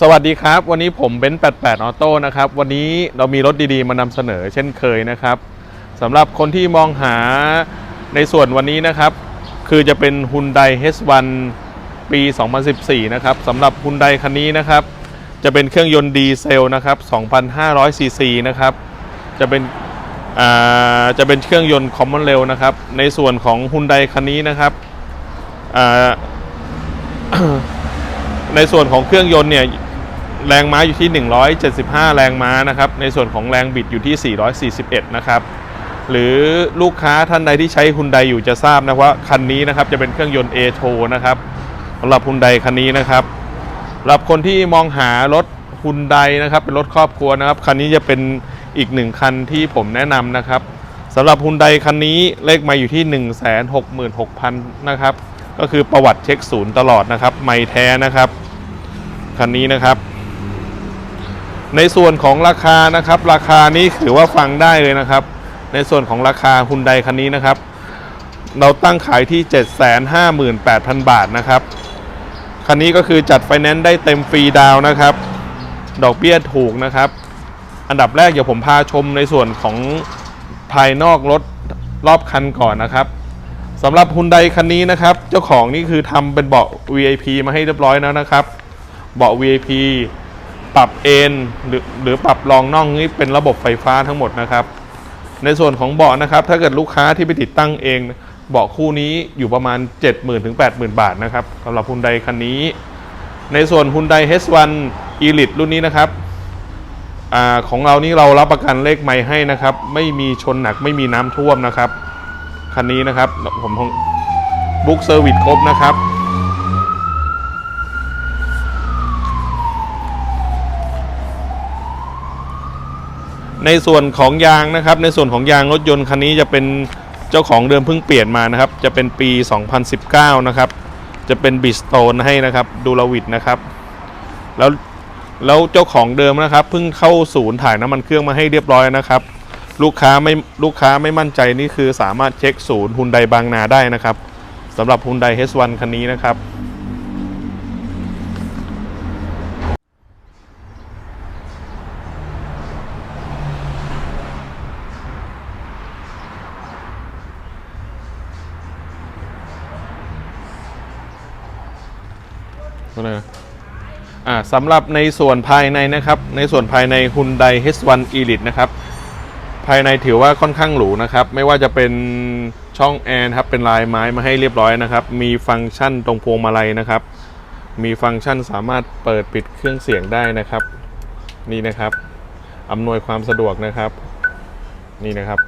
สวัสดีครับ วันนี้ผมเบนซ์88ออโต้นะครับ วันนี้เรามีรถดีๆ มานำเสนอเช่นเคยนะครับสำหรับคนที่มองหาในส่วนวันนี้นะครับ คือจะเป็น Hyundai H1 ปี 2014 นะครับสำหรับ Hyundai คันนี้นะครับ จะเป็นเครื่องยนต์ดีเซลนะครับ2,500ซีซีนะครับ จะเป็นจะเป็นเครื่องยนต์ Common Rail นะครับ ในส่วนของ Hyundai คันนี้นะครับในส่วนของเครื่องยนต์เนี่ย แรงม้าอยู่ที่ 175 แรงม้านะครับ ในส่วนของแรงบิดอยู่ที่ 441 นะครับ หรือลูกค้าท่านใดที่ใช้ฮุนไดอยู่จะทราบนะว่าคันนี้นะครับจะเป็นเครื่องยนต์ a โ o นะครับสำหรับฮุนไดคันนี้นะครับสำหรับคนที่มองหารถฮุนไดนะครับเป็นรถครอบครัวนะครับ คันนี้จะเป็นอีกหนึ่งคันที่ผมแนะนำนะครับสำหรับฮุนไดคันนี้เลขมาอยู่ที่ 166,000 นะครับ ก็คือประวัติเช็คศูนย์ตลอดนะครับ ไม่แท้นะครับ คันนี้นะครับ ในส่วนของราคานะครับ ราคานี้ถือว่าฟังได้เลยนะครับ ในส่วนของราคาฮุนไดคันนี้นะครับ เราตั้งขายที่ 758,000 บาทนะครับ คันนี้ก็คือจัดไฟแนนซ์ได้เต็มฟรีดาวน์นะครับ ดอกเบี้ยถูกนะครับ อันดับแรกเดี๋ยวผมพาชมในส่วนของภายนอกรถรอบคันก่อนนะครับสำหรับฮุนไดคันนี้นะครับ เจ้าของนี่คือทำเป็นเบาะ VIP มาให้เรียบร้อยแล้วนะครับ เบาะ VIP ปรับเอนหรือหรือปรับรองน่องนี่เป็นระบบไฟฟ้าทั้งหมดนะครับ ในส่วนของเบาะนะครับ ถ้าเกิดลูกค้าที่ไปติดตั้งเอง เบาะคู่นี้อยู่ประมาณ 70,000ถึง80,000 บาทนะครับสำหรับฮุนไดคันนี้ ในส่วนฮุนได H1 Elite รุ่นนี้นะครับอของเรานี่เรารับประกันเลขไม้ให้นะครับ ไม่มีชนหนักไม่มีน้ำท่วมนะครับ คันนี้นะครับผมบุ๊กเซอร์วิสครบนะครับ ในส่วนของยางนะครับ ในส่วนของยางรถยนต์คันนี้จะเป็นเจ้าของเดิมเพิ่งเปลี่ยนมานะครับ จะเป็นปี 2019 นะครับ จะเป็นบิสโตนให้นะครับดูลวิดนะครับ แล้วแล้วเจ้าของเดิมนะครับเพิ่งเข้าศูนย์ถ่ายน้ำมันเครื่องมาให้เรียบร้อยนะครับ ลูกค้าไม่ลูกค้าไม่มั่นใจนี่คือสามารถเช็คศูนย์ฮุนไดบางนาได้นะครับสำหรับฮุนได H1 คันนี้นะครับ อะไรนะอ่า สำหรับในส่วนภายในนะครับ ในส่วนภายใน Hyundai H1 Elite นะครับ ภายในถือว่าค่อนข้างหรูนะครับ ไม่ว่าจะเป็นช่องแอร์นะครับ เป็นลายไม้มาให้เรียบร้อยนะครับ มีฟังก์ชันตรงพวงมาลัยนะครับ มีฟังก์ชันสามารถเปิดปิดเครื่องเสียงได้นะครับ นี่นะครับ อำนวยความสะดวกนะครับ นี่นะครับ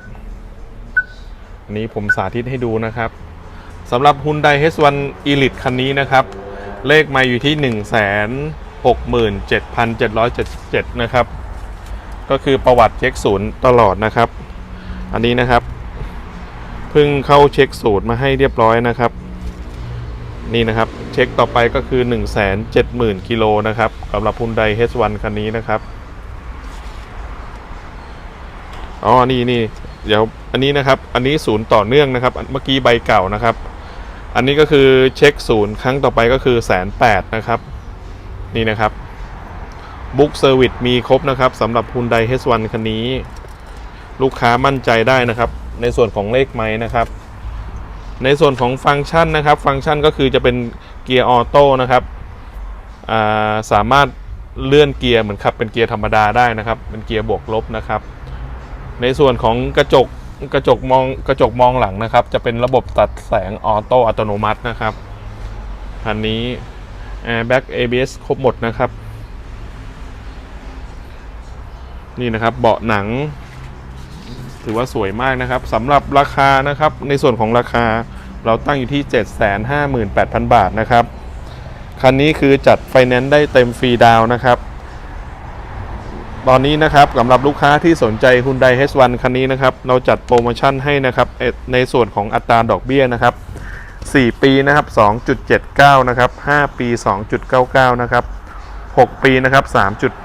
อันนี้ผมสาธิตให้ดูนะครับสำหรับ Hyundai H1 Elite คันนี้นะครับ เลขมาอยู่ที่1 6 7 7 7 7 นะครับ ก็คือประวัติเช็คศูนย์ตลอดนะครับ อันนี้นะครับเพิ่งเข้าเช็คศูนย์มาให้เรียบร้อยนะครับ นี่นะครับเช็คต่อไปก็คือ 1 7 0 0 0 0กิโลนะครับสำหรับ Hyundai H1 คันนี้นะครับอ๋อนี่นี่เดี๋ยวอันนี้นะครับ อันนี้ศูนย์ต่อเนื่องนะครับ เมื่อกี้ใบเก่านะครับ อันนี้ก็คือเช็คศูนย์ครั้งต่อไปก็คือแสนแปดนะครับ นี่นะครับบุ๊กเซอร์วิสมีครบนะครับสำหรับ Hyundai H1 คันนี้ ลูกค้ามั่นใจได้นะครับ ในส่วนของเลขไม้นะครับ ในส่วนของฟังก์ชันนะครับ ฟังก์ชันก็คือจะเป็นเกียร์ออโต้นะครับาสามารถเลื่อนเกียร์เหมือนขับเป็นเกียร์ธรรมดาได้นะครับ เป็นเกียร์บวกลบนะครับ ในส่วนของกระจกกระจกมองกระจกมองหลังนะครับ จะเป็นระบบตัดแสงออโต้อัตโนมัตินะครับคันนี้ Airbag ABS ครบหมดนะครับ นี่นะครับเบาะหนัง ถือว่าสวยมากนะครับสำหรับราคานะครับ ในส่วนของราคาเราตั้งอยู่ที่ 758,000 บาทนะครับ คันนี้คือจัดไฟแนนซ์ได้เต็มฟรีดาวนะครับตอนนี้นะครับสำหรับลูกค้าที่สนใจ Hyundai H1 คันนี้นะครับ เราจัดโปรโมชั่นให้นะครับในส่วนของอัตราดอกเบี้ยนะครับ 4 ปีนะครับ 2.79 นะครับ 5 ปี 2.99 นะครับ 6 ปีนะครับ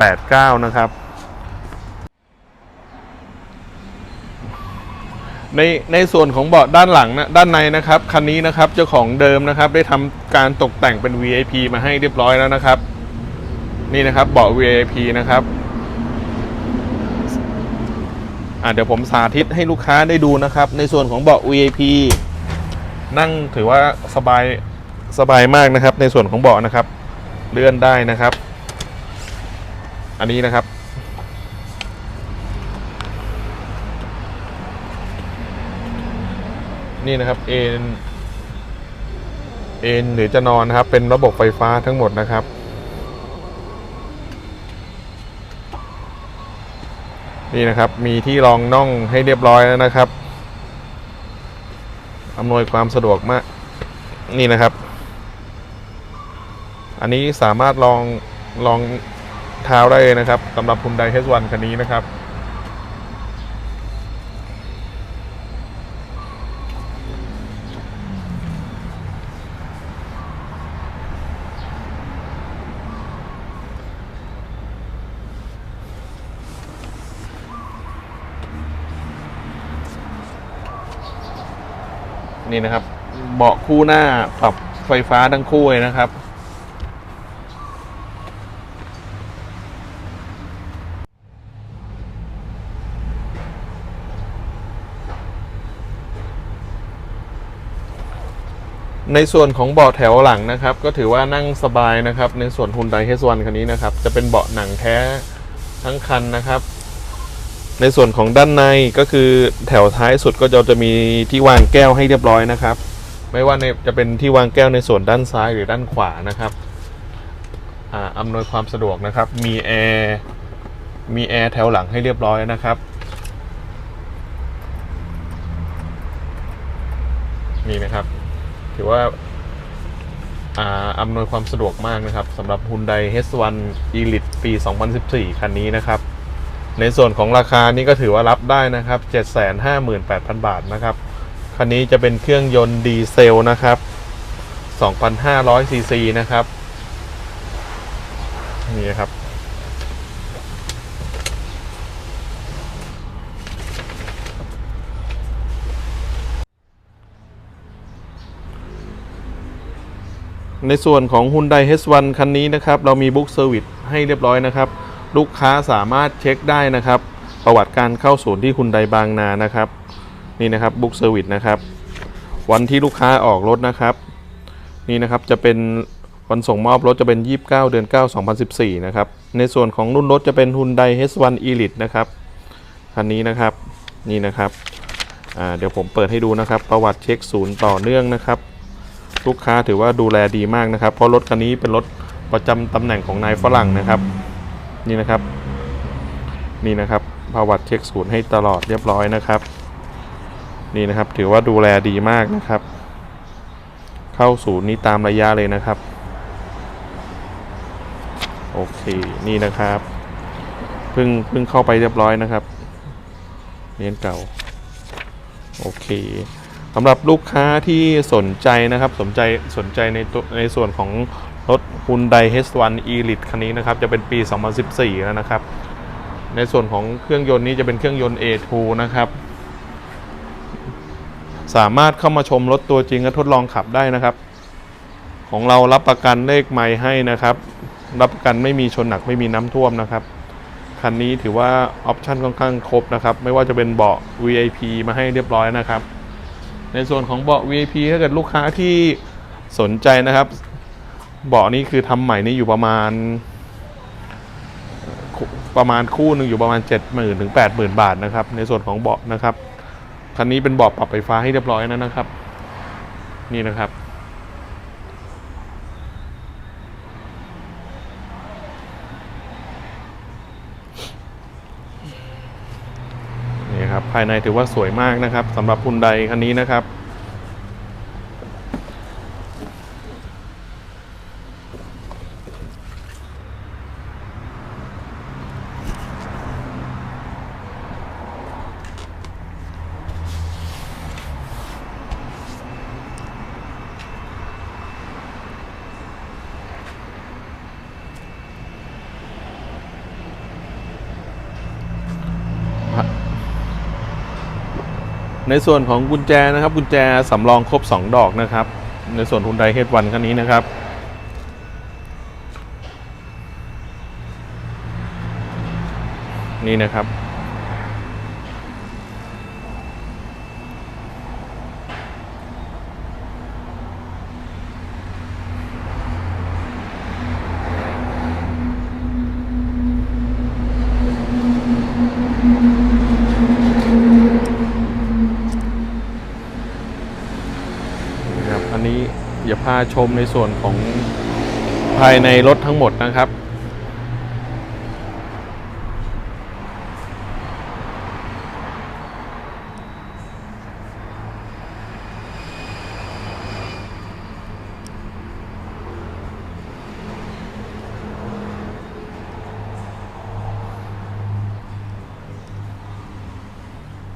3.89 นะครับ ในในส่วนของเบาะด้านหลังนะด้านในนะครับ คันนี้นะครับเจ้าของเดิมนะครับ ได้ทำการตกแต่งเป็น VIP มาให้เรียบร้อยแล้วนะครับ นี่นะครับเบาะ VIP นะครับอะเดี๋ยวผมสาธิตให้ลูกค้าได้ดูนะครับ ในส่วนของเบาะ VIP นั่งถือว่าสบายสบายมากนะครับ ในส่วนของเบาะนะครับ เลื่อนได้นะครับ อันนี้นะครับ นี่นะครับเอ็นเอนหรือจะนอนนะครับ เป็นระบบไฟฟ้าทั้งหมดนะครับ นี่นะครับมีที่รองน่องให้เรียบร้อยแล้วนะครับ อำนวยความสะดวกมาก นี่นะครับ อันนี้สามารถลองลองเท้าได้เลยนะครับสำหรับคุณไดเฮสวันคันนี้นะครับ นี่นะครับ เบาะคู่หน้าปรับไฟฟ้าทั้งคู่เลยนะครับ ในส่วนของเบาะแถวหลังนะครับ ก็ถือว่านั่งสบายนะครับ ในส่วน Hyundai H1 คันนี้นะครับ จะเป็นเบาะหนังแท้ทั้งคันนะครับ ในส่วนของด้านในก็คือแถวท้ายสุดก็จะจะมีที่วางแก้วให้เรียบร้อยนะครับ ไม่ว่าจะเป็นที่วางแก้วในส่วนด้านซ้ายหรือด้านขวานะครับอ่าอำนวยความสะดวกนะครับ มีแอร์มีแอร์แถวหลังให้เรียบร้อยนะครับนี่นะครับ ถือว่าอ่าอำนวยความสะดวกมากนะครับสำหรับ Hyundai H1 Elite ปี 2014 คันนี้นะครับ ในส่วนของราคานี่ก็ถือว่ารับได้นะครับ 758,000 บาทนะครับ คันนี้จะเป็นเครื่องยนต์ดีเซลนะครับ 2,500ซีซีนะครับ นี่ครับ ในส่วนของ Hyundai H1 คันนี้นะครับ เรามีบุ๊กเซอร์วิสให้เรียบร้อยนะครับ ลูกค้าสามารถเช็คได้นะครับ ประวัติการเข้าศูนย์ที่คุณไดบางนานะครับ นี่นะครับบุ๊กเซอร์วิสนะครับ วันที่ลูกค้าออกรถนะครับ นี่นะครับจะเป็นวันส่งมอบรถจะเป็น 29 เดือน 9 2014 นะครับ ในส่วนของรุ่นรถจะเป็น Hyundai H1 Elite นะครับคันนี้นะครับนี่นะครับเดี๋ยวผมเปิดให้ดูนะครับ ประวัติเช็คศูนย์ต่อเนื่องนะครับ ลูกค้าถือว่าดูแลดีมากนะครับ เพราะรถคันนี้เป็นรถประจำตำแหน่งของนายฝรั่งนะครับ นี่นะครับ นี่นะครับประวัติเช็คศูนย์ให้ตลอดเรียบร้อยนะครับ นี่นะครับถือว่าดูแลดีมากนะครับ เข้าศูนย์นี้ตามระยะเลยนะครับ โอเคนี่นะครับเพิ่งเพิ่งเข้าไปเรียบร้อยนะครับเรียนเก่า โอเค สำหรับลูกค้าที่สนใจนะครับสนใจสนใจในตัวในส่วนของรถ Hyundai H1 Elite คันนี้นะครับจะเป็นปี 2014 แล้วนะครับ ในส่วนของเครื่องยนต์นี้จะเป็นเครื่องยนต์ A2 นะครับ สามารถเข้ามาชมรถตัวจริงและทดลองขับได้นะครับ ของเรารับประกันเลขไม้ให้นะครับ รับประกันไม่มีชนหนักไม่มีน้ำท่วมนะครับคันนี้ถือว่าออปชั่นค่อนข้างครบนะครับ ไม่ว่าจะเป็นเบาะ VIP มาให้เรียบร้อยนะครับ ในส่วนของเบาะ VIP ถ้าเกิดลูกค้าที่สนใจนะครับ เบาะนี้คือทำใหม่นี่อยู่ประมาณ ประมาณคู่หนึ่งอยู่ประมาณ 70,000ถึง80,000 บาทนะครับ ในส่วนของเบาะนะครับคันนี้เป็นเบาะปรับไฟฟ้าให้เรียบร้อยแล้วนะครับ นี่นะครับ ครับ ภายในถือว่าสวยมากนะครับสำหรับคุณใดคันนี้นะครับ ในส่วนของกุญแจนะครับกุญแจสำรองครบ 2 ดอกนะครับ ในส่วนทุนไดเฮดวันคันนี้นะครับนี่นะครับาพาชมในส่วนของภายในรถทั้งหมดนะครับ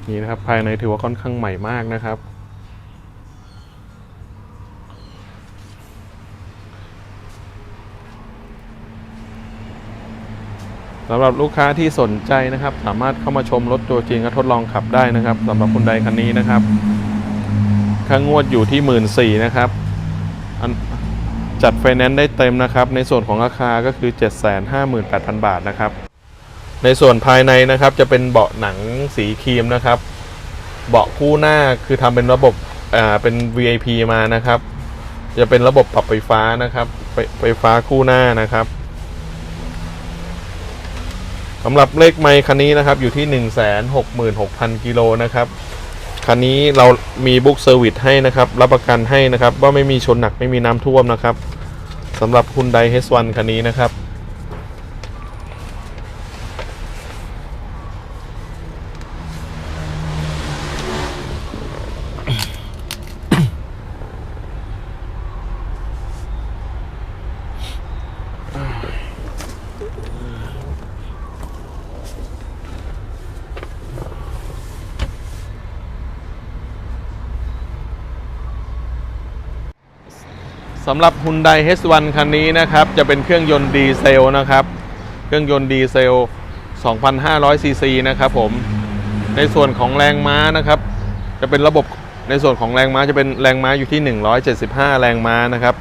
นี่นะครับภายในถือว่าค่อนข้างใหม่มากนะครับำหรับลูกค้าที่สนใจนะครับ สามารถเข้ามาชมรถตัวจริงและทดลองขับได้นะครับสำหรับคุณใดคันนี้นะครับค่างวดอยู่ที่หมื่นสี่นะครับจัดไฟแนนซ์ได้เต็มนะครับ ในส่วนของราคาก็คือ 758,000 บาทนะครับ ในส่วนภายในนะครับจะเป็นเบาะหนังสีครีมนะครับ เบาะคู่หน้าคือทำเป็นระบบอ่าเป็น VIP มานะครับ จะเป็นระบบปรับไฟฟ้านะครับไฟไฟฟ้าคู่หน้านะครับ สำหรับเลขไมค์คันนี้นะครับอยู่ที่ 166,000กิโลนะครับคันนี้เรามีบุ๊กเซอร์วิสให้นะครับรับประกันให้นะครับว่าไม่มีชนหนักไม่มีน้ำท่วมนะครับสำหรับคุณไดเฮสวันคันนี้นะครับ สำหรับ Hyundai H1 คันนี้นะครับ จะเป็นเครื่องยนต์ดีเซลนะครับ เครื่องยนต์ดีเซล 2,500 ซีซีนะครับผม ในส่วนของแรงม้านะครับ จะเป็นระบบในส่วนของแรงม้าจะเป็นแรงม้าอยู่ที่ 175 แรงม้านะครับ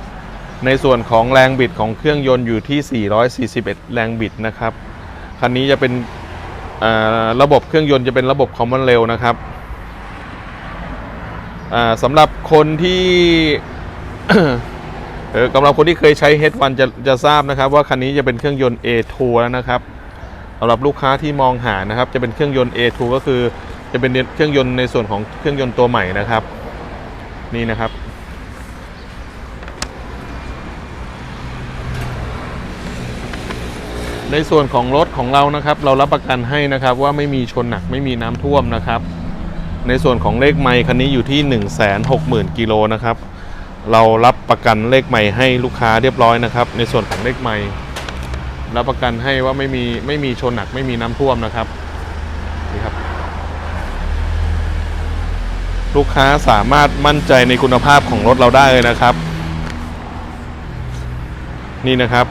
ในส่วนของแรงบิดของเครื่องยนต์อยู่ที่ 441 แรงบิดนะครับ คันนี้จะเป็นระบบเครื่องยนต์จะเป็นระบบ Common Rail นะครับสำหรับคนที่ เออกำลังคนที่เคยใช้ H1 จะจะทราบนะครับ ว่าคันนี้จะเป็นเครื่องยนต์ A2 แล้วนะครับสำหรับลูกค้าที่มองหานะครับ จะเป็นเครื่องยนต์ A2 ก็คือจะเป็นเครื่องยนต์ในส่วนของเครื่องยนต์ตัวใหม่นะครับ นี่นะครับในส่วนของรถของเรานะครับ เรารับประกันให้นะครับว่าไม่มีชนหนักไม่มีน้ำท่วมนะครับ ในส่วนของเลขไมค์คันนี้อยู่ที่ 160,000กิโลนะครับ เรารับประกันเลขใหม่ให้ลูกค้าเรียบร้อยนะครับ ในส่วนของเลขใหม่รับประกันให้ว่าไม่มีไม่มีชนหนักไม่มีน้ำท่วมนะครับนี่ครับ ลูกค้าสามารถมั่นใจในคุณภาพของรถเราได้เลยนะครับ นี่นะครับ